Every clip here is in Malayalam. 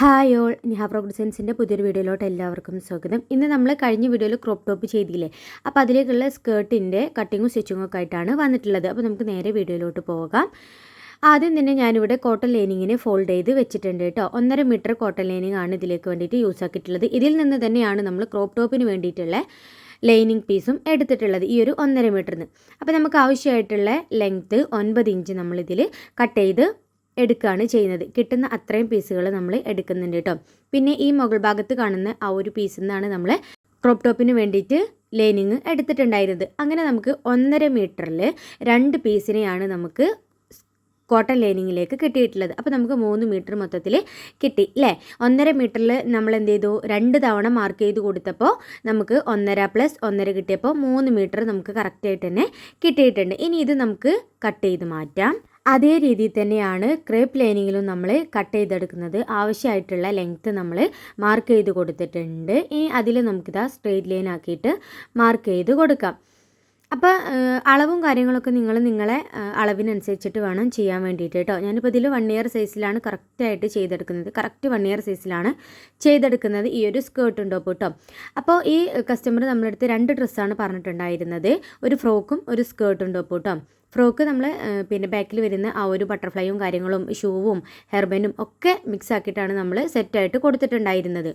ഹായ് ഓൾ നിഹ പ്രോഗ്രസൻസിന്റെ പുതിയൊരു വീഡിയോയിലോട്ട് എല്ലാവർക്കും സ്വാഗതം. ഇന്ന് നമ്മൾ കഴിഞ്ഞ വീഡിയോയിൽ ക്രോപ്പ് ടോപ്പ് ചെയ്തില്ലേ? അപ്പോൾ അതിലേക്കുള്ള സ്കേർട്ടിന്റെ കട്ടിങ്ങും സ്റ്റിച്ചിങ്ങും ഒക്കെ ആയിട്ടാണ് വന്നിട്ടുള്ളത്. അപ്പോൾ നമുക്ക് നേരെ വീഡിയോയിലോട്ട് പോകാം. ആദ്യം തന്നെ ഞാനിവിടെ കോട്ടൺ ലൈനിങ്ങിനെ ഫോൾഡ് ചെയ്ത് വെച്ചിട്ടുണ്ട് കേട്ടോ. ഒന്നര മീറ്റർ കോട്ടൺ ലൈനിങ് ആണ് ഇതിലേക്ക് വേണ്ടിയിട്ട് യൂസ് ആക്കിയിട്ടുള്ളത്. ഇതിൽ നിന്ന് തന്നെയാണ് നമ്മൾ ക്രോപ്പ് ടോപ്പിന് വേണ്ടിയിട്ടുള്ള ലൈനിങ് പീസും എടുത്തിട്ടുള്ളത് ഈ ഒരു ഒന്നര മീറ്ററിന് അപ്പോൾ നമുക്ക് ആവശ്യമായിട്ടുള്ള ലെങ്ത്ത് ഒൻപത് ഇഞ്ച് നമ്മളിതിൽ കട്ട് ചെയ്ത് എടുക്കുകയാണ് ചെയ്യുന്നത്. കിട്ടുന്ന അത്രയും പീസുകൾ നമ്മൾ എടുക്കുന്നുണ്ട് കേട്ടോ. പിന്നെ ഈ മുകൾ ഭാഗത്ത് കാണുന്ന ആ ഒരു പീസിൽ നിന്നാണ് നമ്മൾ ക്രോപ്പ് ടോപ്പിന് വേണ്ടിയിട്ട് ലൈനിങ് എടുത്തിട്ടുണ്ടായിരുന്നത്. അങ്ങനെ നമുക്ക് ഒന്നര മീറ്ററിൽ രണ്ട് പീസിനെയാണ് നമുക്ക് കോട്ടൺ ലൈനിങ്ങിലേക്ക് കിട്ടിയിട്ടുള്ളത്. അപ്പോൾ നമുക്ക് മൂന്ന് മീറ്റർ മൊത്തത്തിൽ കിട്ടി അല്ലേ ഒന്നര മീറ്ററിൽ നമ്മൾ എന്ത് ചെയ്തു? രണ്ട് തവണ മാർക്ക് ചെയ്ത് കൊടുത്തപ്പോൾ നമുക്ക് ഒന്നര പ്ലസ് ഒന്നര കിട്ടിയപ്പോൾ മൂന്ന് മീറ്റർ നമുക്ക് കറക്റ്റായിട്ട് തന്നെ കിട്ടിയിട്ടുണ്ട്. ഇനി ഇത് നമുക്ക് കട്ട് ചെയ്ത് മാറ്റാം. അതേ രീതിയിൽ തന്നെയാണ് ക്രേപ്പ് ലൈനിങ്ങിലും നമ്മൾ കട്ട് ചെയ്തെടുക്കുന്നത്. ആവശ്യമായിട്ടുള്ള ലെങ്ത്ത് നമ്മൾ മാർക്ക് ചെയ്ത് കൊടുത്തിട്ടുണ്ട്. ഇനി അതിൽ നമുക്കിതാ സ്ട്രെയിറ്റ് ലൈൻ ആക്കിയിട്ട് മാർക്ക് ചെയ്ത് കൊടുക്കാം. അപ്പോൾ അളവും കാര്യങ്ങളൊക്കെ നിങ്ങൾ നിങ്ങളെ അളവിനനുസരിച്ചിട്ട് വേണം ചെയ്യാൻ വേണ്ടിയിട്ട് കേട്ടോ ഞാനിപ്പോൾ ഇതിൽ വൺ ഇയർ സൈസിലാണ് കറക്റ്റായിട്ട് ചെയ്തെടുക്കുന്നത്. കറക്റ്റ് വൺ ഇയർ സൈസിലാണ് ചെയ്തെടുക്കുന്നത്. ഈ ഒരു സ്കേർട്ട് ഉണ്ടോ കേട്ടോ അപ്പോൾ ഈ കസ്റ്റമർ നമ്മളടുത്ത് രണ്ട് ഡ്രസ്സാണ് പറഞ്ഞിട്ടുണ്ടായിരുന്നത്. ഒരു ഫ്രോക്കും ഒരു സ്കേർട്ടും ഉണ്ടോ കേട്ടോ ഫ്രോക്ക് നമ്മൾ പിന്നെ ബാക്കിൽ വരുന്ന ആ ഒരു ബട്ടർഫ്ലൈയും കാര്യങ്ങളും ഷൂവും ഹെർബനും ഒക്കെ മിക്സ് ആക്കിയിട്ടാണ് നമ്മൾ സെറ്റായിട്ട് കൊടുത്തിട്ടുണ്ടായിരുന്നത്.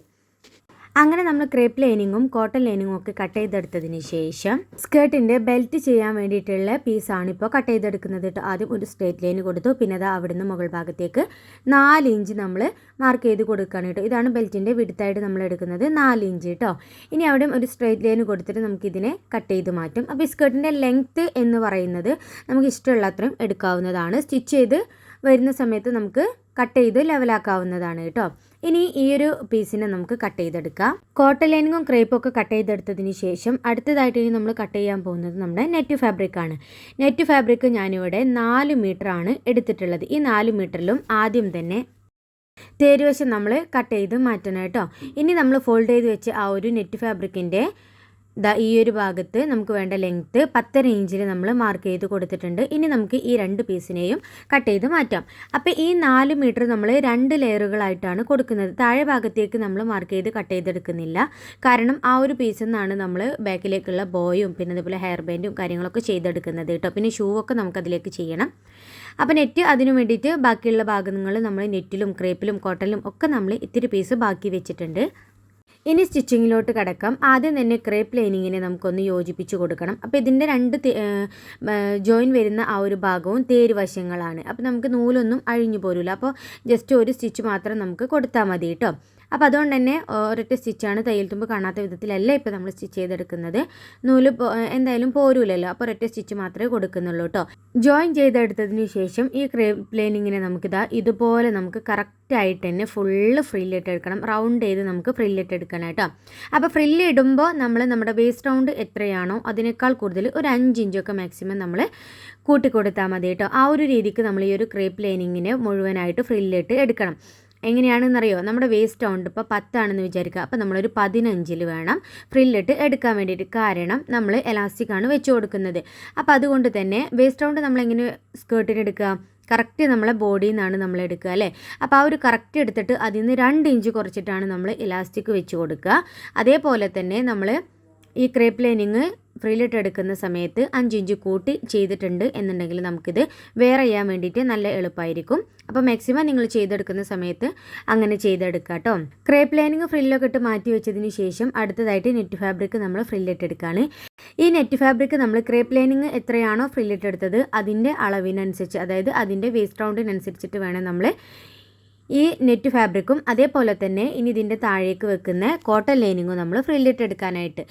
അങ്ങനെ നമ്മൾ ക്രേപ്പ് ലൈനിങ്ങും കോട്ടൺ ലൈനിങ്ങും ഒക്കെ കട്ട് ചെയ്തെടുത്തതിന് ശേഷം സ്കേർട്ടിന്റെ ബെൽറ്റ് ചെയ്യാൻ വേണ്ടിയിട്ടുള്ള പീസാണ് ഇപ്പോൾ കട്ട് ചെയ്തെടുക്കുന്നത് കേട്ടോ. ആദ്യം ഒരു സ്ട്രേറ്റ് ലൈൻ കൊടുത്തു. പിന്നെ അത് അവിടുന്ന് മുകൾ ഭാഗത്തേക്ക് നാല് ഇഞ്ച് നമ്മൾ മാർക്ക് ചെയ്ത് കൊടുക്കുകയാണ് കേട്ടോ. ഇതാണ് ബെൽറ്റിന്റെ വിടുത്തായിട്ട് നമ്മൾ എടുക്കുന്നത് നാല് ഇഞ്ച് കേട്ടോ. ഇനി അവിടെ ഒരു സ്ട്രേറ്റ് ലൈൻ കൊടുത്തിട്ട് നമുക്കിതിനെ കട്ട് ചെയ്ത് മാറ്റും. അപ്പോൾ സ്കേർട്ടിന്റെ ലെങ്ത്ത് എന്ന് പറയുന്നത് നമുക്ക് ഇഷ്ടമുള്ള അത്രയും എടുക്കാവുന്നതാണ്. സ്റ്റിച്ച് ചെയ്ത് വരുന്ന സമയത്ത് നമുക്ക് കട്ട് ചെയ്ത് ലെവലാക്കാവുന്നതാണ് കേട്ടോ. ഇനി ഈ ഒരു പീസിനെ നമുക്ക് കട്ട് ചെയ്തെടുക്കാം. കോട്ടൺ ലൈനിങ്ങും ക്രേപ്പും ഒക്കെ കട്ട് ചെയ്തെടുത്തതിന് ശേഷം അടുത്തതായിട്ട് ഇനി നമ്മൾ കട്ട് ചെയ്യാൻ പോകുന്നത് നമ്മുടെ നെറ്റ് ഫാബ്രിക് ആണ്. നെറ്റ് ഫാബ്രിക് ഞാനിവിടെ നാല് ആണ് എടുത്തിട്ടുള്ളത്. ഈ നാല് മീറ്ററിലും ആദ്യം തന്നെ തേരുവശം നമ്മൾ കട്ട് ചെയ്ത് മാറ്റണം കേട്ടോ. ഇനി നമ്മൾ ഫോൾഡ് ചെയ്ത് വെച്ച് ആ ഒരു നെറ്റ് ഫാബ്രിക്കിന്റെ ദാ ഈ ഒരു ഭാഗത്ത് നമുക്ക് വേണ്ട ലെങ്ത്ത് പത്തര ഇഞ്ചിൽ നമ്മൾ മാർക്ക് ചെയ്ത് കൊടുത്തിട്ടുണ്ട്. ഇനി നമുക്ക് ഈ രണ്ട് പീസിനെയും കട്ട് ചെയ്ത് മാറ്റാം. അപ്പോൾ ഈ നാല് മീറ്റർ നമ്മൾ രണ്ട് ലെയറുകളായിട്ടാണ് കൊടുക്കുന്നത്. താഴെ ഭാഗത്തേക്ക് നമ്മൾ മാർക്ക് ചെയ്ത് കട്ട് ചെയ്തെടുക്കുന്നില്ല. കാരണം ആ ഒരു പീസിൽ നിന്നാണ് നമ്മൾ ബാക്കിലേക്കുള്ള ബോയും പിന്നെ അതുപോലെ ഹെയർ ബാൻഡും കാര്യങ്ങളൊക്കെ ചെയ്തെടുക്കുന്നത് കേട്ടോ. പിന്നെ ഷൂ ഒക്കെ നമുക്കതിലേക്ക് ചെയ്യണം. അപ്പോൾ നെറ്റ് അതിനു വേണ്ടിയിട്ട് ബാക്കിയുള്ള ഭാഗങ്ങൾ നമ്മൾ നെറ്റിലും ക്രേപ്പിലും കോട്ടനിലും ഒക്കെ നമ്മൾ ഇത്തിരി പീസ് ബാക്കി വെച്ചിട്ടുണ്ട്. ഇനി സ്റ്റിച്ചിങ്ങിലോട്ട് കിടക്കാം. ആദ്യം തന്നെ ക്രേപ്പ് ലൈനിങ്ങിനെ നമുക്കൊന്ന് യോജിപ്പിച്ച് കൊടുക്കണം. അപ്പോൾ ഇതിന്റെ രണ്ട് ജോയിൻ വരുന്ന ആ ഒരു ഭാഗവും തേര് വശങ്ങളാണ്. അപ്പോൾ നമുക്ക് നൂലൊന്നും അഴിഞ്ഞു പോരില്ല അപ്പോൾ ജസ്റ്റ് ഒരു സ്റ്റിച്ച് മാത്രം നമുക്ക് കൊടുത്താൽ മതി കേട്ടോ. അപ്പോൾ അതുകൊണ്ട് തന്നെ ഒരൊറ്റ സ്റ്റിച്ചാണ് തയ്യൽ തുമ്പ് കാണാത്ത വിധത്തിലല്ല ഇപ്പോൾ നമ്മൾ സ്റ്റിച്ച് ചെയ്തെടുക്കുന്നത്. നൂൽ എന്തായാലും പോരൂലല്ലോ. അപ്പോൾ ഒരൊറ്റ സ്റ്റിച്ച് മാത്രമേ കൊടുക്കുന്നുള്ളൂ കേട്ടോ ജോയിൻ ചെയ്തെടുത്തതിന് ശേഷം ഈ ക്രേപ്പ് ലൈനിങ്ങിനെ നമുക്കിതാ ഇതുപോലെ നമുക്ക് കറക്റ്റായിട്ട് തന്നെ ഫുള്ള് ഫ്രില്ലിട്ട് എടുക്കണം. റൗണ്ട് ചെയ്ത് നമുക്ക് ഫ്രില്ലിട്ട് എടുക്കണം കേട്ടോ അപ്പോൾ ഫ്രില്ല് ഇടുമ്പോൾ നമ്മൾ നമ്മുടെ വേസ്റ്റ് റൗണ്ട് എത്രയാണോ അതിനേക്കാൾ കൂടുതൽ ഒരു അഞ്ച് ഇഞ്ചൊക്കെ മാക്സിമം നമ്മൾ കൂട്ടിക്കൊടുത്താൽ മതി കേട്ടോ ആ ഒരു രീതിക്ക് നമ്മൾ ഈ ഒരു ക്രേപ്പ് ലൈനിങ്ങിനെ മുഴുവനായിട്ട് ഫ്രില്ലിട്ട് എടുക്കണം. എങ്ങനെയാണെന്നറിയോ? നമ്മുടെ വേസ്റ്റ് റൗണ്ട് ഇപ്പോൾ പത്താണെന്ന് വിചാരിക്കുക. അപ്പോൾ നമ്മളൊരു പതിനഞ്ചിൽ വേണം ഫ്രില്ലിട്ട് എടുക്കാൻ വേണ്ടിയിട്ട്. കാരണം നമ്മൾ എലാസ്റ്റിക് ആണ് വെച്ച് കൊടുക്കുന്നത്. അപ്പോൾ അതുകൊണ്ട് തന്നെ വേസ്റ്റ് റൗണ്ട് നമ്മളെങ്ങനെ സ്കേർട്ടിന് എടുക്കുക? കറക്റ്റ് നമ്മളെ ബോഡിയിൽ നിന്നാണ് നമ്മൾ എടുക്കുക അല്ലേ? അപ്പോൾ ആ ഒരു കറക്റ്റ് എടുത്തിട്ട് അതിൽ നിന്ന് രണ്ട് ഇഞ്ച് കുറച്ചിട്ടാണ് നമ്മൾ ഇലാസ്റ്റിക് വെച്ച് കൊടുക്കുക. അതേപോലെ തന്നെ നമ്മൾ ഈ ക്രേപ്പ് ലൈനിങ് ഫ്രീലിട്ട് എടുക്കുന്ന സമയത്ത് അഞ്ച് ഇഞ്ച് കൂട്ടി ചെയ്തിട്ടുണ്ട് എന്നുണ്ടെങ്കിൽ നമുക്കിത് വേറെ ചെയ്യാൻ വേണ്ടിയിട്ട് നല്ല എളുപ്പമായിരിക്കും അപ്പോൾ മാക്സിമം നിങ്ങൾ ചെയ്തെടുക്കുന്ന സമയത്ത് അങ്ങനെ ചെയ്തെടുക്കുക കേട്ടോ ക്രേപ്പ് ലൈനിങ് ഫ്രില്ലൊക്കെ ഇട്ട് മാറ്റി വെച്ചതിന് ശേഷം അടുത്തതായിട്ട് നെറ്റ് ഫാബ്രിക് നമ്മൾ ഫ്രില്ലിട്ട് എടുക്കുകയാണ് ഈ നെറ്റ് ഫാബ്രിക് നമ്മൾ ക്രേപ്പ് ലൈനിങ് എത്രയാണോ ഫ്രില്ലിട്ട് എടുത്തത് അതിന്റെ അളവിനനുസരിച്ച് അതായത് അതിന്റെ വേസ്റ്റ് റൗണ്ടിനനുസരിച്ചിട്ട് വേണം നമ്മൾ ഈ നെറ്റ് ഫാബ്രിക്കും അതേപോലെ തന്നെ ഇനി ഇതിന്റെ താഴേക്ക് വെക്കുന്ന കോട്ടൺ ലൈനിങ്ങും നമ്മൾ ഫ്രില്ലിട്ട് എടുക്കാനായിട്ട്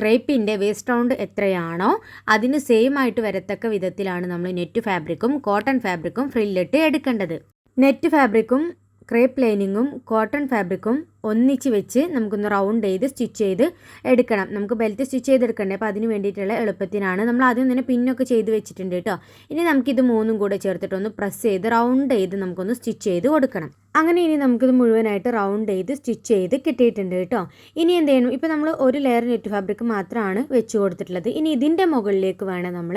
ക്രേപ്പിന്റെ വേസ്റ്റ് റൗണ്ട് എത്രയാണോ അതിന് സെയിം ആയിട്ട് വരത്തക്ക വിധത്തിലാണ് നമ്മൾ നെറ്റ് ഫാബ്രിക്കും കോട്ടൺ ഫാബ്രിക്കും ഫ്രില്ലിട്ട് എടുക്കേണ്ടത്. നെറ്റ് ഫാബ്രിക്കും ക്രേപ്പ് ലൈനിങ്ങും കോട്ടൺ ഫാബ്രിക്കും ഒന്നിച്ച് വെച്ച് നമുക്കൊന്ന് റൗണ്ട് ചെയ്ത് സ്റ്റിച്ച് ചെയ്ത് എടുക്കണം. നമുക്ക് ബെൽറ്റ് സ്റ്റിച്ച് ചെയ്തെടുക്കണ്ടേ അപ്പോൾ അതിന് വേണ്ടിയിട്ടുള്ള എളുപ്പത്തിനാണ്. നമ്മൾ ആദ്യം തന്നെ പിന്നൊക്കെ ചെയ്ത് വെച്ചിട്ടുണ്ട് കേട്ടോ. ഇനി നമുക്കിത് മൂന്നും കൂടെ ചേർത്തിട്ടൊന്ന് പ്രസ് ചെയ്ത് റൗണ്ട് ചെയ്ത് നമുക്കൊന്ന് സ്റ്റിച്ച് ചെയ്ത് കൊടുക്കണം. അങ്ങനെ ഇനി നമുക്കിത് മുഴുവനായിട്ട് റൗണ്ട് ചെയ്ത് സ്റ്റിച്ച് ചെയ്ത് കിട്ടിയിട്ടുണ്ട് കേട്ടോ. ഇനി എന്ത് ചെയ്യണം? ഇപ്പോൾ നമ്മൾ ഒരു ലെയർ നെറ്റ് ഫാബ്രിക് മാത്രമാണ് വെച്ച് കൊടുത്തിട്ടുള്ളത്. ഇനി ഇതിന്റെ മുകളിലേക്ക് വേണം നമ്മൾ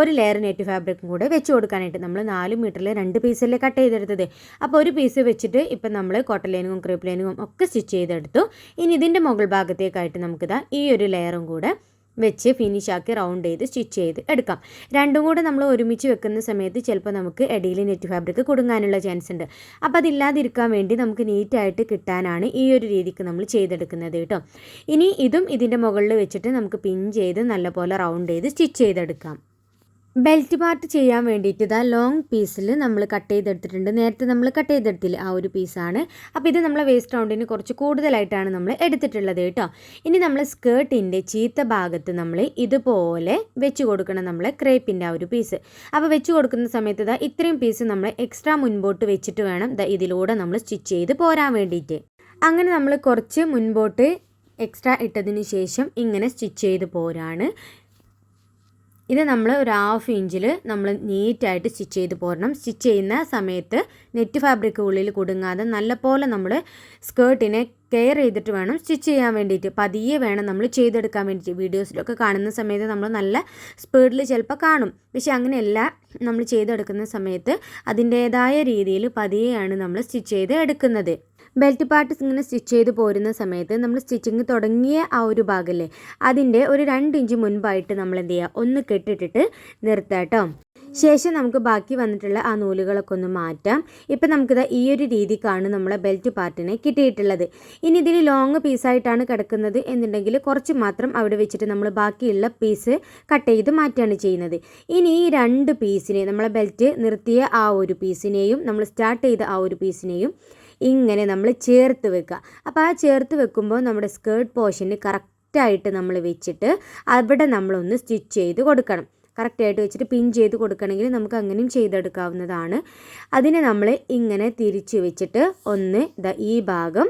ഒരു ലെയർ നെറ്റ് ഫാബ്രിക്കും കൂടെ വെച്ച് കൊടുക്കാനായിട്ട്. നമ്മൾ നാല് മീറ്ററിൽ രണ്ട് പീസല്ലേ കട്ട് ചെയ്തെടുത്തത്. അപ്പോൾ ഒരു പീസ് വെച്ചിട്ട് ഇപ്പം നമ്മൾ കോട്ടൺ ലൈനിങ്ങും ക്രീപ്പ് ലൈനിങ്ങും ഒക്കെ സ്റ്റിച്ച് ചെയ്തെടുത്തു. ഇനി ഇതിന്റെ മുകൾ ഭാഗത്തേക്കായിട്ട് നമുക്കിതാ ഈ ഒരു ലെയറും കൂടെ വെച്ച് ഫിനിഷ് ആക്കി റൗണ്ട് ചെയ്ത് സ്റ്റിച്ച് ചെയ്ത് എടുക്കാം. രണ്ടും കൂടെ നമ്മൾ ഒരുമിച്ച് വെക്കുന്ന സമയത്ത് ചിലപ്പോൾ നമുക്ക് ഇടയിൽ നെറ്റ് ഫാബ്രിക് കൊടുങ്ങാനുള്ള ചാൻസ് ഉണ്ട്. അപ്പോൾ അതില്ലാതിരിക്കാൻ വേണ്ടി നമുക്ക് നീറ്റായിട്ട് കിട്ടാനാണ് ഈ ഒരു രീതിക്ക് നമ്മൾ ചെയ്തെടുക്കുന്നത് കേട്ടോ. ഇനി ഇതും ഇതിന്റെ മുകളിൽ വെച്ചിട്ട് നമുക്ക് പിൻ ചെയ്ത് നല്ലപോലെ റൗണ്ട് ചെയ്ത് സ്റ്റിച്ച് ചെയ്തെടുക്കാം. ബെൽറ്റ് പാർട്ട് ചെയ്യാൻ വേണ്ടിയിട്ട് ഇതാ ലോങ് പീസിൽ നമ്മൾ കട്ട് ചെയ്തെടുത്തിട്ടുണ്ട്. നേരത്തെ നമ്മൾ കട്ട് ചെയ്തെടുത്തില്ല ആ ഒരു പീസാണ് അപ്പോൾ ഇത് നമ്മളെ വേസ്റ്റ് റൗണ്ടിന് കുറച്ച് കൂടുതലായിട്ടാണ് നമ്മൾ എടുത്തിട്ടുള്ളത് കേട്ടോ. ഇനി നമ്മൾ സ്കേർട്ടിന്റെ ചീത്ത ഭാഗത്ത് നമ്മൾ ഇതുപോലെ വെച്ച് കൊടുക്കണം നമ്മൾ ക്രേപ്പിന്റെ ആ ഒരു പീസ് അപ്പോൾ വെച്ച് കൊടുക്കുന്ന സമയത്ത് ഇതാ ഇത്രയും പീസ് നമ്മൾ എക്സ്ട്രാ മുൻപോട്ട് വെച്ചിട്ട് വേണം ഇതിലൂടെ നമ്മൾ സ്റ്റിച്ച് ചെയ്ത് പോരാൻ വേണ്ടിയിട്ട്. അങ്ങനെ നമ്മൾ കുറച്ച് മുൻപോട്ട് എക്സ്ട്രാ ഇട്ടതിന് ശേഷം ഇങ്ങനെ സ്റ്റിച്ച് ചെയ്ത് പോരാണ്. ഇത് നമ്മൾ ഒരു ഹാഫ് ഇഞ്ചിൽ നമ്മൾ നീറ്റായിട്ട് സ്റ്റിച്ച് ചെയ്ത് പോരണം. സ്റ്റിച്ച് ചെയ്യുന്ന സമയത്ത് നെറ്റ് ഫാബ്രിക് ഉള്ളിൽ കുടുങ്ങാതെ നല്ലപോലെ നമ്മൾ സ്കേർട്ടിനെ കെയർ ചെയ്തിട്ട് വേണം സ്റ്റിച്ച് ചെയ്യാൻ വേണ്ടിയിട്ട്. പതിയെ വേണം നമ്മൾ ചെയ്തെടുക്കാൻ വേണ്ടിയിട്ട്. വീഡിയോസിലൊക്കെ കാണുന്ന സമയത്ത് നമ്മൾ നല്ല സ്പീഡിൽ ചിലപ്പോൾ കാണും. പക്ഷെ അങ്ങനെയല്ല. നമ്മൾ ചെയ്തെടുക്കുന്ന സമയത്ത് അതിന്റേതായ രീതിയിൽ പതിയെയാണ് നമ്മൾ സ്റ്റിച്ച് ചെയ്ത് എടുക്കുന്നത്. ബെൽറ്റ് പാർട്ട്സ് ഇങ്ങനെ സ്റ്റിച്ച് ചെയ്ത് പോരുന്ന സമയത്ത് നമ്മൾ സ്റ്റിച്ചിങ് തുടങ്ങിയ ആ ഒരു ഭാഗമല്ലേ അതിന്റെ ഒരു രണ്ട് ഇഞ്ച് മുൻപായിട്ട് നമ്മൾ എന്ത് ചെയ്യുക? ഒന്ന് കെട്ടിട്ടിട്ട് നിർത്താം കേട്ടോ. ശേഷം നമുക്ക് ബാക്കി വന്നിട്ടുള്ള ആ നൂലുകളൊക്കെ ഒന്ന് മാറ്റാം. ഇപ്പം നമുക്കിത് ഈ ഒരു രീതിക്കാണ് നമ്മളെ ബെൽറ്റ് പാർട്ടിനെ കിട്ടിയിട്ടുള്ളത്. ഇനി ഇതിൽ ലോങ് പീസായിട്ടാണ് കിടക്കുന്നത് എന്നുണ്ടെങ്കിൽ കുറച്ച് മാത്രം അവിടെ വെച്ചിട്ട് നമ്മൾ ബാക്കിയുള്ള പീസ് കട്ട് ചെയ്ത് മാറ്റുകയാണ് ചെയ്യുന്നത്. ഇനി ഈ രണ്ട് പീസിനെ നമ്മളെ ബെൽറ്റ് നിർത്തിയ ആ ഒരു പീസിനെയും നമ്മൾ സ്റ്റാർട്ട് ചെയ്ത ആ ഒരു പീസിനെയും ഇങ്ങനെ നമ്മൾ ചേർത്ത് വെക്കുക അപ്പോൾ ആ ചേർത്ത് വെക്കുമ്പോൾ നമ്മുടെ സ്കേർട്ട് പോർഷന് കറക്റ്റായിട്ട് നമ്മൾ വെച്ചിട്ട് അവിടെ നമ്മളൊന്ന് സ്റ്റിച്ച് ചെയ്ത് കൊടുക്കണം. കറക്റ്റായിട്ട് വെച്ചിട്ട് പിൻ ചെയ്ത് കൊടുക്കണമെങ്കിൽ നമുക്ക് അങ്ങനെയും ചെയ്തെടുക്കാവുന്നതാണ്. അതിനെ നമ്മൾ ഇങ്ങനെ തിരിച്ച് വെച്ചിട്ട് ഒന്ന് ഈ ഭാഗം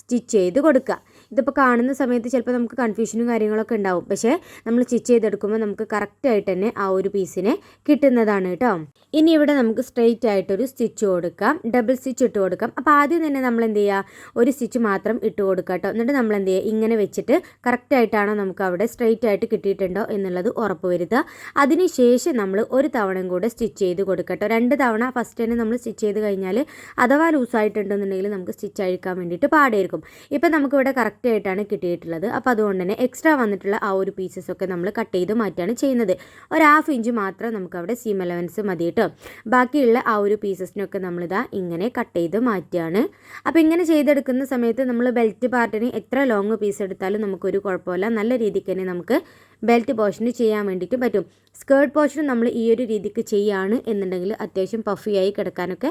സ്റ്റിച്ച് ചെയ്ത് കൊടുക്കുക ഇതിപ്പോൾ കാണുന്ന സമയത്ത് ചിലപ്പോൾ നമുക്ക് കൺഫ്യൂഷനും കാര്യങ്ങളൊക്കെ ഉണ്ടാവും. പക്ഷേ നമ്മൾ സ്റ്റിച്ച് ചെയ്തെടുക്കുമ്പോൾ നമുക്ക് കറക്റ്റായിട്ട് തന്നെ ആ ഒരു പീസിനെ കിട്ടുന്നതാണ് കേട്ടോ ഇനി ഇവിടെ നമുക്ക് സ്ട്രെയിറ്റ് ആയിട്ടൊരു സ്റ്റിച്ച് കൊടുക്കാം. ഡബിൾ സ്റ്റിച്ച് ഇട്ട് കൊടുക്കാം. അപ്പോൾ ആദ്യം തന്നെ നമ്മൾ എന്ത് ചെയ്യുക ഒരു സ്റ്റിച്ച് മാത്രം ഇട്ട് കൊടുക്കുക കേട്ടോ എന്നിട്ട് നമ്മൾ എന്ത് ചെയ്യുക ഇങ്ങനെ വെച്ചിട്ട് കറക്റ്റായിട്ടാണോ നമുക്ക് അവിടെ സ്ട്രെയിറ്റ് ആയിട്ട് കിട്ടിയിട്ടുണ്ടോ എന്നുള്ളത് ഉറപ്പ് വരുത്തുക. അതിനുശേഷം നമ്മൾ ഒരു തവണയും കൂടെ സ്റ്റിച്ച് ചെയ്ത് കൊടുക്കട്ടോ രണ്ട് തവണ ഫസ്റ്റ് തന്നെ നമ്മൾ സ്റ്റിച്ച് ചെയ്ത് കഴിഞ്ഞാൽ അഥവാ ലൂസായിട്ടുണ്ടെന്നുണ്ടെങ്കിൽ നമുക്ക് സ്റ്റിച്ച് അഴിക്കാൻ വേണ്ടിയിട്ട് പാടായിരിക്കും. ഇപ്പം നമുക്കിവിടെ കറക്റ്റ് ആയിട്ടാണ് കിട്ടിയിട്ടുള്ളത്. അപ്പോൾ അതുകൊണ്ട് തന്നെ എക്സ്ട്രാ വന്നിട്ടുള്ള ആ ഒരു പീസസൊക്കെ നമ്മൾ കട്ട് ചെയ്ത് മാറ്റുകയാണ് ചെയ്യുന്നത്. ഒരു ഹാഫ് ഇഞ്ച് മാത്രം നമുക്കവിടെ സീം അലവൻസ് മതി കേട്ടോ. ബാക്കിയുള്ള ആ ഒരു പീസസിനൊക്കെ നമ്മളിതാ ഇങ്ങനെ കട്ട് ചെയ്ത് മാറ്റുകയാണ്. അപ്പോൾ ഇങ്ങനെ ചെയ്തെടുക്കുന്ന സമയത്ത് നമ്മൾ ബെൽറ്റ് പാർട്ടിന് എത്ര ലോങ് പീസ് എടുത്താലും നമുക്കൊരു കുഴപ്പമില്ല. നല്ല രീതിക്ക് തന്നെ നമുക്ക് ബെൽറ്റ് പോർഷന് ചെയ്യാൻ വേണ്ടിയിട്ട് പറ്റും. സ്കേർട്ട് പോർഷൻ നമ്മൾ ഈ ഒരു രീതിക്ക് ചെയ്യുകയാണ് എന്നുണ്ടെങ്കിൽ അത്യാവശ്യം പഫിയായി കിടക്കാനൊക്കെ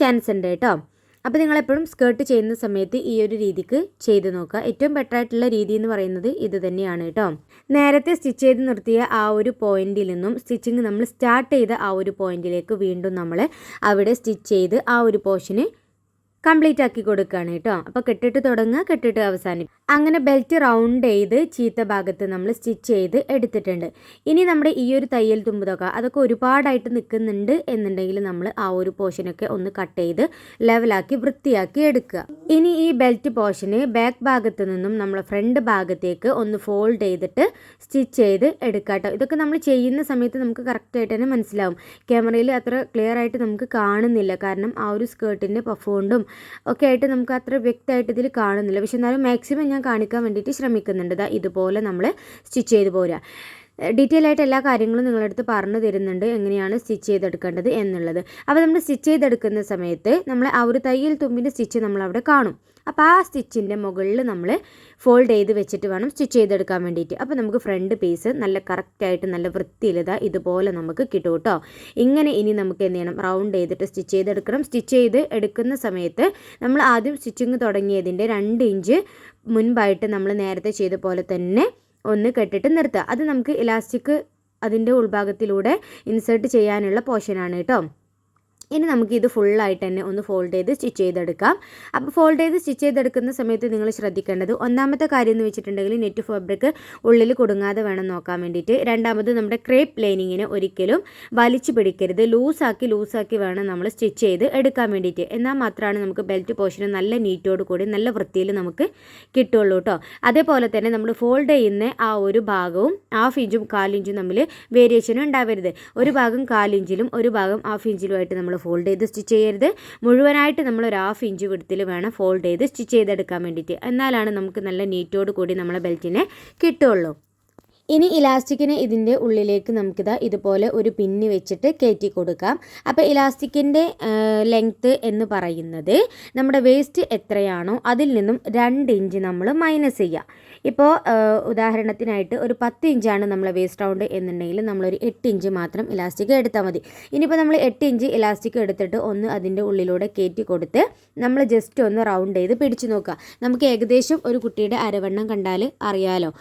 ചാൻസ് ഉണ്ട് കേട്ടോ. അപ്പോൾ നിങ്ങൾ എപ്പോഴും സ്കേർട്ട് ചെയ്യുന്ന സമയത്ത് ഈ ഒരു രീതിക്ക് ചെയ്ത് നോക്കുക. ഏറ്റവും ബെറ്റർ ആയിട്ടുള്ള രീതി എന്ന് പറയുന്നത് ഇത് തന്നെയാണ് കേട്ടോ. നേരത്തെ സ്റ്റിച്ച് ചെയ്ത് നിർത്തിയ ആ ഒരു പോയിന്റിൽ നിന്നും സ്റ്റിച്ചിങ് നമ്മൾ സ്റ്റാർട്ട് ചെയ്ത ആ ഒരു പോയിന്റിലേക്ക് വീണ്ടും നമ്മൾ അവിടെ സ്റ്റിച്ച് ചെയ്ത് ആ ഒരു പോർഷന് കംപ്ലീറ്റ് ആക്കി കൊടുക്കുകയാണ് കേട്ടോ. അപ്പോൾ കെട്ടിട്ട് തുടങ്ങുക കെട്ടിട്ട് അവസാനിക്കും അങ്ങനെ ബെൽറ്റ് റൗണ്ട് ചെയ്ത് ചീത്ത ഭാഗത്ത് നമ്മൾ സ്റ്റിച്ച് ചെയ്ത് എടുത്തിട്ടുണ്ട്. ഇനി നമ്മുടെ ഈ ഒരു തയ്യൽ തുമ്പതൊക്കെ അതൊക്കെ ഒരുപാടായിട്ട് നിൽക്കുന്നുണ്ട് എന്നുണ്ടെങ്കിൽ നമ്മൾ ആ ഒരു പോർഷനൊക്കെ ഒന്ന് കട്ട് ചെയ്ത് ലെവലാക്കി വൃത്തിയാക്കി എടുക്കുക. ഇനി ഈ ബെൽറ്റ് പോർഷന് ബാക്ക് ഭാഗത്ത് നിന്നും നമ്മൾ ഫ്രണ്ട് ഭാഗത്തേക്ക് ഒന്ന് ഫോൾഡ് ചെയ്തിട്ട് സ്റ്റിച്ച് ചെയ്ത് എടുക്കുക കേട്ടോ ഇതൊക്കെ നമ്മൾ ചെയ്യുന്ന സമയത്ത് നമുക്ക് കറക്റ്റായിട്ട് തന്നെ മനസ്സിലാവും. ക്യാമറയിൽ അത്ര ക്ലിയർ ആയിട്ട് നമുക്ക് കാണുന്നില്ല. കാരണം ആ ഒരു സ്കേർട്ടിന്റെ പഫ് കൊണ്ടും ഒക്കെ ആയിട്ട് നമുക്ക് അത്ര വ്യക്തമായിട്ട് ഇതിൽ കാണുന്നില്ല. പക്ഷെ എന്നാലും മാക്സിമം ഞാൻ കാണിക്കാൻ വേണ്ടിയിട്ട് ശ്രമിക്കുന്നുണ്ട്. ഇതാ ഇതുപോലെ നമ്മൾ സ്റ്റിച്ച് ചെയ്ത് പോരുക. ഡീറ്റെയിൽ ആയിട്ട് എല്ലാ കാര്യങ്ങളും നിങ്ങളടുത്ത് പറഞ്ഞു തരുന്നുണ്ട്. എങ്ങനെയാണ് സ്റ്റിച്ച് ചെയ്തെടുക്കേണ്ടത് എന്നുള്ളത്. അപ്പോൾ നമ്മൾ സ്റ്റിച്ച് ചെയ്തെടുക്കുന്ന സമയത്ത് നമ്മൾ ആ ഒരു തയ്യൽ തുമ്പിന്റെ സ്റ്റിച്ച് നമ്മൾ അവിടെ കാണും. അപ്പോൾ ആ സ്റ്റിച്ചിന്റെ മുകളിൽ നമ്മൾ ഫോൾഡ് ചെയ്ത് വെച്ചിട്ട് വേണം സ്റ്റിച്ച് ചെയ്തെടുക്കാൻ വേണ്ടിയിട്ട്. അപ്പോൾ നമുക്ക് ഫ്രണ്ട് പീസ് നല്ല കറക്റ്റായിട്ട് നല്ല വൃത്തിയിലത ഇതുപോലെ നമുക്ക് കിട്ടും കേട്ടോ. ഇങ്ങനെ ഇനി നമുക്ക് എന്ത് ചെയ്യണം? റൗണ്ട് ചെയ്തിട്ട് സ്റ്റിച്ച് ചെയ്തെടുക്കണം. സ്റ്റിച്ച് ചെയ്ത് എടുക്കുന്ന സമയത്ത് നമ്മൾ ആദ്യം സ്റ്റിച്ചിങ് തുടങ്ങിയതിന്റെ രണ്ട് ഇഞ്ച് മുൻപായിട്ട് നമ്മൾ നേരത്തെ ചെയ്ത പോലെ തന്നെ ഒന്ന് കെട്ടിട്ട് നിർത്തുക. അത് നമുക്ക് ഇലാസ്റ്റിക് അതിന്റെ ഉൾഭാഗത്തിലൂടെ ഇൻസേർട്ട് ചെയ്യാനുള്ള പോർഷനാണ് കേട്ടോ. ഇനി നമുക്ക് ഇത് ഫുള്ളായിട്ട് തന്നെ ഒന്ന് ഫോൾഡ് ചെയ്ത് സ്റ്റിച്ച് ചെയ്തെടുക്കാം. അപ്പോൾ ഫോൾഡ് ചെയ്ത് സ്റ്റിച്ച് ചെയ്തെടുക്കുന്ന സമയത്ത് നിങ്ങൾ ശ്രദ്ധിക്കേണ്ടത് ഒന്നാമത്തെ കാര്യം എന്ന് വെച്ചിട്ടുണ്ടെങ്കിൽ നെറ്റ് ഫാബ്രിക് ഉള്ളിൽ കൊടുങ്ങാതെ വേണം നോക്കാൻ വേണ്ടിയിട്ട്. രണ്ടാമത് നമ്മുടെ ക്രേപ്പ് ലൈനിങ്ങിന് ഒരിക്കലും വലിച്ചു പിടിക്കരുത്. ലൂസാക്കി ലൂസാക്കി വേണം നമ്മൾ സ്റ്റിച്ച് ചെയ്ത് എടുക്കാൻ വേണ്ടിയിട്ട്. എന്നാൽ മാത്രമാണ് നമുക്ക് ബെൽറ്റ് പോർഷന് നല്ല നീറ്റോട് കൂടി നല്ല വൃത്തിയിൽ നമുക്ക് കിട്ടുള്ളൂ കേട്ടോ അതേപോലെ തന്നെ നമ്മൾ ഫോൾഡ് ചെയ്യുന്ന ആ ഒരു ഭാഗവും ഹാഫ് ഇഞ്ചും കാലിഞ്ചും തമ്മിൽ വേരിയേഷൻ ഉണ്ടാവരുത്. ഒരു ഭാഗം കാലിഞ്ചിലും ഒരു ഭാഗം ഹാഫ് ഇഞ്ചിലുമായിട്ട് നമ്മൾ ഫോൾഡ് ചെയ്ത് സ്റ്റിച്ച് ചെയ്യരുത്. മുഴുവനായിട്ട് നമ്മൾ ഒരു ഹാഫ് ഇഞ്ച് വിടത്തിൽ വേണം ഫോൾഡ് ചെയ്ത് സ്റ്റിച്ച് ചെയ്തെടുക്കാൻ വേണ്ടിയിട്ട്. എന്നാലാണ് നമുക്ക് നല്ല നീറ്റോട് കൂടി നമ്മളെ ബെൽറ്റിനെ കിട്ടുള്ളൂ. ഇനി ഇലാസ്റ്റിക്കിനെ ഇതിന്റെ ഉള്ളിലേക്ക് നമുക്കിതാ ഇതുപോലെ ഒരു പിന്ന് വെച്ചിട്ട് കയറ്റി കൊടുക്കാം. അപ്പോൾ ഇലാസ്റ്റിക്കിന്റെ ലെങ്ത്ത് എന്ന് പറയുന്നത് നമ്മുടെ വേസ്റ്റ് എത്രയാണോ അതിൽ നിന്നും രണ്ട് ഇഞ്ച് നമ്മൾ മൈനസ് ചെയ്യുക. ഇപ്പോൾ ഉദാഹരണത്തിനായിട്ട് ഒരു പത്ത് ഇഞ്ചാണ് നമ്മളെ വേസ്റ്റ് റൗണ്ട് എന്നുണ്ടെങ്കിൽ നമ്മളൊരു എട്ട് ഇഞ്ച് മാത്രം ഇലാസ്റ്റിക് എടുത്താൽ മതി. ഇനിയിപ്പോൾ നമ്മൾ എട്ട് ഇഞ്ച് ഇലാസ്റ്റിക് എടുത്തിട്ട് ഒന്ന് അതിന്റെ ഉള്ളിലൂടെ കയറ്റി കൊടുത്ത് നമ്മൾ ജസ്റ്റ് ഒന്ന് റൗണ്ട് ചെയ്ത് പിടിച്ചു നോക്കുക. നമുക്ക് ഏകദേശം ഒരു കുട്ടിയുടെ അരവണ്ണം കണ്ടാൽ അറിയാലോ.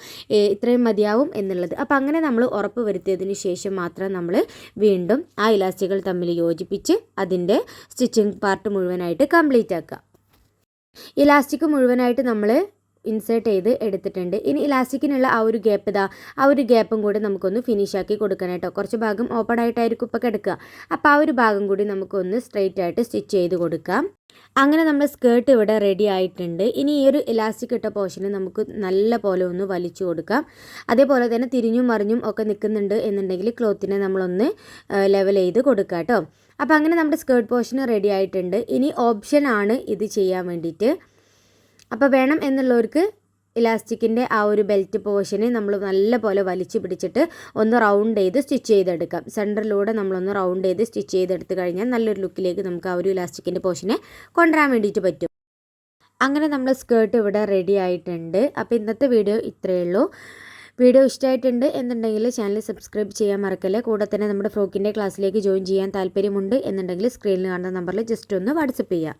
ഇത്രയും മതിയാവും എന്നുള്ളത്. അപ്പോൾ അങ്ങനെ നമ്മൾ ഉറപ്പ് വരുത്തിയതിന് ശേഷം മാത്രം നമ്മൾ വീണ്ടും ആ ഇലാസ്റ്റിക്കുകൾ തമ്മിൽ യോജിപ്പിച്ച് അതിന്റെ സ്റ്റിച്ചിങ് പാർട്ട് മുഴുവനായിട്ട് കംപ്ലീറ്റ് ആക്കുക. ഇലാസ്റ്റിക് മുഴുവനായിട്ട് നമ്മൾ ഇൻസേർട്ട് ചെയ്ത് എടുത്തിട്ടുണ്ട്. ഇനി ഇലാസ്റ്റിക്കിനുള്ള ആ ഒരു ഗ്യാപ്പ് ഇതാ ആ ഒരു ഗ്യാപ്പും കൂടി നമുക്കൊന്ന് ഫിനിഷ് ആക്കി കൊടുക്കണം കേട്ടോ. കുറച്ച് ഭാഗം ഓപ്പൺ ആയിട്ടായിരിക്കും ഇപ്പോൾ കിടക്കുക അപ്പോൾ ആ ഒരു ഭാഗം കൂടി നമുക്കൊന്ന് സ്ട്രെയിറ്റ് ആയിട്ട് സ്റ്റിച്ച് ചെയ്ത് കൊടുക്കാം. അങ്ങനെ നമ്മുടെ സ്കേർട്ട് ഇവിടെ റെഡി ആയിട്ടുണ്ട്. ഇനി ഈ ഒരു ഇലാസ്റ്റിക് ഇട്ട പോർഷന് നമുക്ക് നല്ല പോലെ ഒന്ന് വലിച്ചു കൊടുക്കാം. അതേപോലെ തന്നെ തിരിഞ്ഞും മറിഞ്ഞും ഒക്കെ നിൽക്കുന്നുണ്ട് എന്നുണ്ടെങ്കിൽ ക്ലോത്തിനെ നമ്മളൊന്ന് ലെവൽ ചെയ്ത് കൊടുക്കാം കേട്ടോ. അപ്പോൾ അങ്ങനെ നമ്മുടെ സ്കേർട്ട് പോർഷന് റെഡി ആയിട്ടുണ്ട്. ഇനി ഓപ്ഷൻ ആണ് ഇത് ചെയ്യാൻ വേണ്ടിയിട്ട്. അപ്പോൾ വേണം എന്നുള്ളവർക്ക് ഇലാസ്റ്റിക്കിന്റെ ആ ഒരു ബെൽറ്റ് പോർഷനെ നമ്മൾ നല്ലപോലെ വലിച്ചു പിടിച്ചിട്ട് ഒന്ന് റൗണ്ട് ചെയ്ത് സ്റ്റിച്ച് ചെയ്തെടുക്കാം. സെന്ററിലൂടെ നമ്മളൊന്ന് റൗണ്ട് ചെയ്ത് സ്റ്റിച്ച് ചെയ്തെടുത്ത് കഴിഞ്ഞാൽ നല്ലൊരു ലുക്കിലേക്ക് നമുക്ക് ആ ഒരു ഇലാസ്റ്റിക്കിന്റെ പോർഷനെ കൊണ്ടുവരാൻ വേണ്ടിയിട്ട് പറ്റും. അങ്ങനെ നമ്മൾ സ്കേർട്ട് ഇവിടെ റെഡി ആയിട്ടുണ്ട്. അപ്പോൾ ഇന്നത്തെ വീഡിയോ ഇത്രയേ ഉള്ളൂ. വീഡിയോ ഇഷ്ടമായിട്ടുണ്ട് എന്നുണ്ടെങ്കിൽ ചാനൽ സബ്സ്ക്രൈബ് ചെയ്യാൻ മറക്കല്ലേ. കൂടെ തന്നെ നമ്മുടെ ഫ്രോക്കിന്റെ ക്ലാസ്സിലേക്ക് ജോയിൻ ചെയ്യാൻ താല്പര്യമുണ്ട് എന്നുണ്ടെങ്കിൽ സ്ക്രീനിൽ കാണുന്ന നമ്പറിൽ ജസ്റ്റ് ഒന്ന് വാട്സപ്പ് ചെയ്യാം.